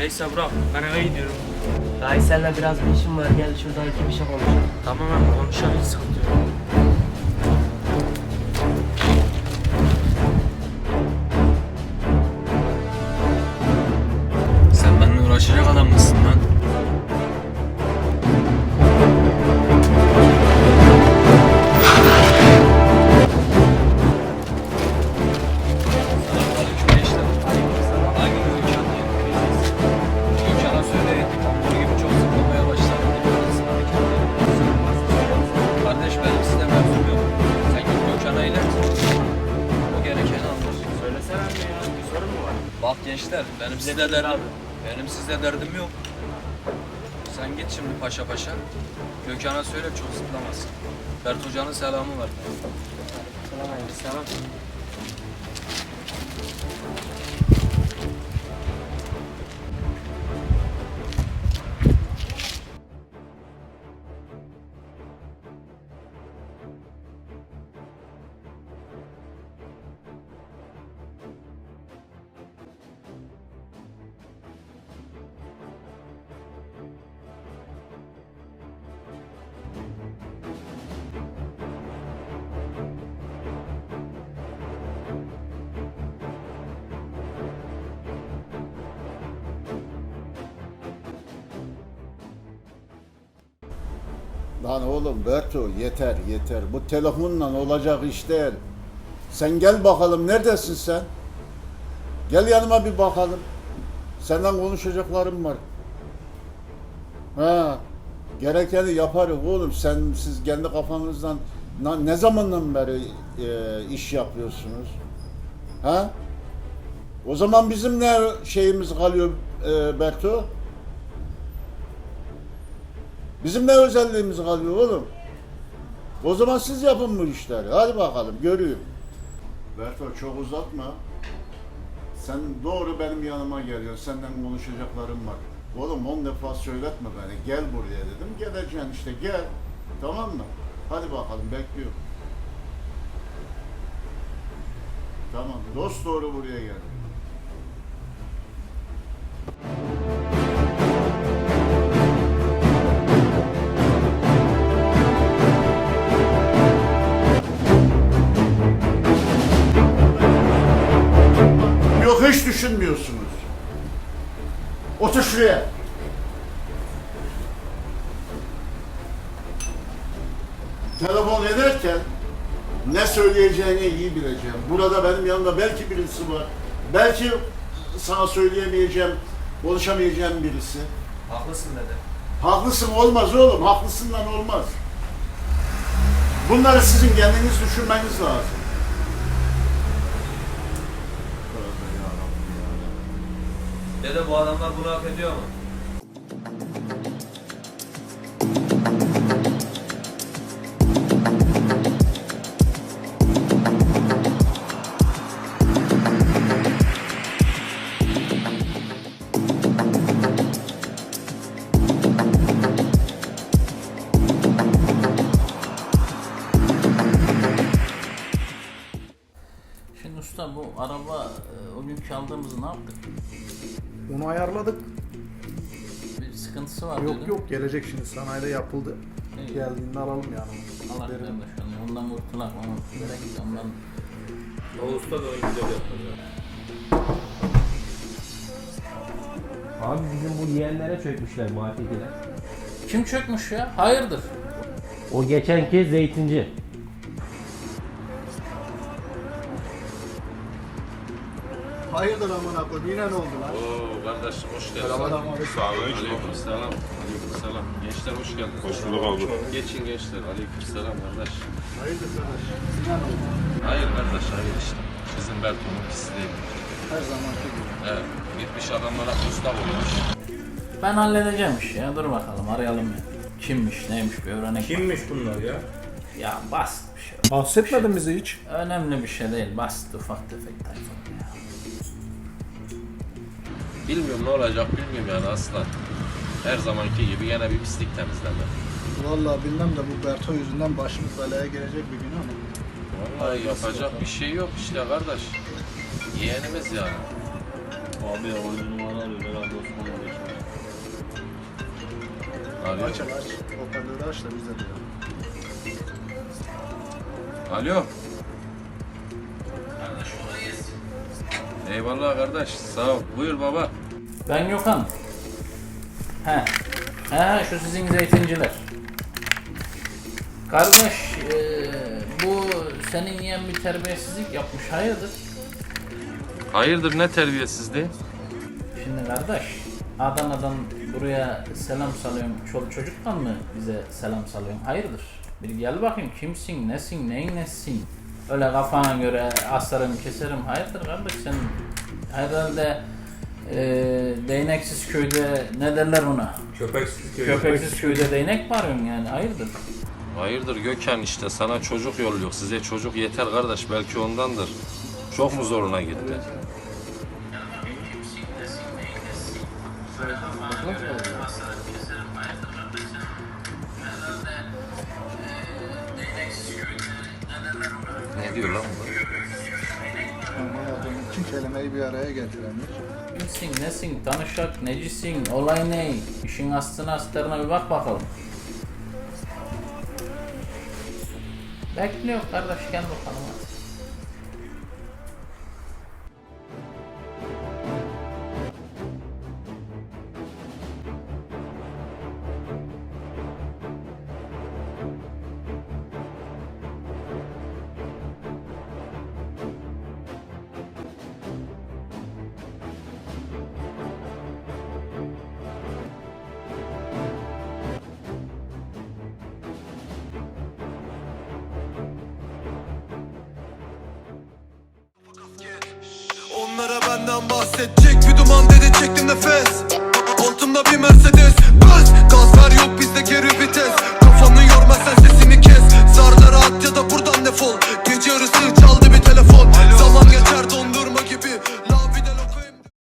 Neyse bırak ben eve gidiyorum. Dayı seninle biraz bir işim var. Gel şuradan iki bir şey konuşalım. Tamam abi konuşalım sıkıntı yok. Gençler benim size derdim benim size derdim yok. Sen git şimdi paşa paşa. Gökhan'a söyle çok zıplamasın. Bert Hoca'nın selamı var. Selam abi. Selam. Lan oğlum Berto yeter yeter. Bu telefonla olacak iş değil. Sen gel bakalım neredesin sen? Gel yanıma bir bakalım. Senden konuşacaklarım var. Ha, gerekeni yaparız oğlum. Sen siz kendi kafanızdan ne zamandan beri e, iş yapıyorsunuz? Ha? O zaman bizim ne şeyimiz kalıyor e, Berto? Bizim ne özelliğimiz kalıyor oğlum? O zaman siz yapın bu işleri. Hadi bakalım görüyorum. Berto çok uzatma. Sen doğru benim yanıma geliyorsun. Senden konuşacaklarım var. Oğlum on defa söyletme beni. Gel buraya dedim. Geleceksin işte gel. Tamam mı? Hadi bakalım bekliyorum. Tamam. Dost doğru buraya gel. Yok hiç düşünmüyorsunuz. Otur şuraya. Telefon ederken ne söyleyeceğini iyi bileceğim. Burada benim yanımda belki birisi var. Belki sana söyleyemeyeceğim, konuşamayacağım birisi. Haklısın dede. Haklısın olmaz oğlum, haklısından olmaz. Bunları sizin kendiniz düşünmeniz lazım. Dede bu adamlar bunu hak ediyor mu? Şimdi usta bu araba e, o günkü aldığımızı ne yaptık? Onu ayarladık. Bir sıkıntısı var Yok diyordun. yok gelecek şimdi sanayide yapıldı. İyi. Geldiğinde alalım yani. Allah Derim. kardeş onu ondan kurtulak onu gerek ondan Abi bizim bu yeğenlere çökmüşler muhafikiler. kim çökmüş ya? Hayırdır? O geçenki zeytinci. Hayırdır amına koyayım yine ne oldu lan? Oo kardeşim hoş geldin. Selamünaleyküm. Aleyküm selam. Aleyküm selam. Gençler hoş geldiniz. Hoş bulduk abi. Geçin gençler. Aleyküm selam kardeş. Hayırdır kardeş? Yine ne oldu? Hayır kardeş hayır işte. Bizim Berto'nun pisi değil. Her zamanki gibi. Evet. Gitmiş adamlara usta olmuş. Ben halledeceğim işi ya dur bakalım arayalım ya. Kimmiş neymiş bir öğrenek. Kimmiş bunlar ya? Ya basit bir şey. Bahsetmedin bize hiç. Önemli bir şey değil basit ufak tefek tayfa ya. Bilmiyorum ne olacak bilmiyorum yani aslan. Her zamanki gibi yine bir pislik temizleme. Vallahi bilmem de bu Berto yüzünden başımız belaya gelecek bir gün ama. Vallahi yapacak bir şey yok işte kardeş. Yeğenimiz yani. Abi on numara arıyor. Herhalde Osmanlı geçiyor. Aç aç. Hoparlörü aç da biz de duyalım. Alo. Eyvallah kardeş. Sağ ol. Buyur baba. Ben Gökhan. He. He şu sizin zeytinciler. Kardeş eee, bu senin yeğen bir terbiyesizlik yapmış hayırdır? Hayırdır ne terbiyesizliği? Şimdi kardeş Adana'dan buraya selam salıyorum. Çoluk çocuktan mı bize selam salıyorsun? Hayırdır? Bir gel bakayım kimsin, nesin, neyin nesin? Öyle kafana göre asarım, keserim. Hayırdır kardeş sen herhalde eee değneksiz köyde ne derler ona? Köpeksiz köy. Köpeksiz köyde değnek mi arıyorsun yani? Hayırdır? Hayırdır Gökhan işte sana çocuk yolluyor. Size çocuk yeter kardeş belki ondandır. Çok mu zoruna gitti? Ne diyor lan bu? Anlamadığım iki kelimeyi bir araya getiremiş. Kimsin, nesin, tanışak, necisin, olay ne? İşin aslına astarına bir bak bakalım. Bekliyor kardeş gel bakalım hadi. Benden bahsedecek. Bir duman dedi çektim nefes. Altımda bir Mercedes. Gaz, gaz ver yok bizde geri vites. Kafanı yorma sen sesini kes. Zarlara at ya da buradan defol. Gece yarısı çaldı bir telefon. Zaman geçer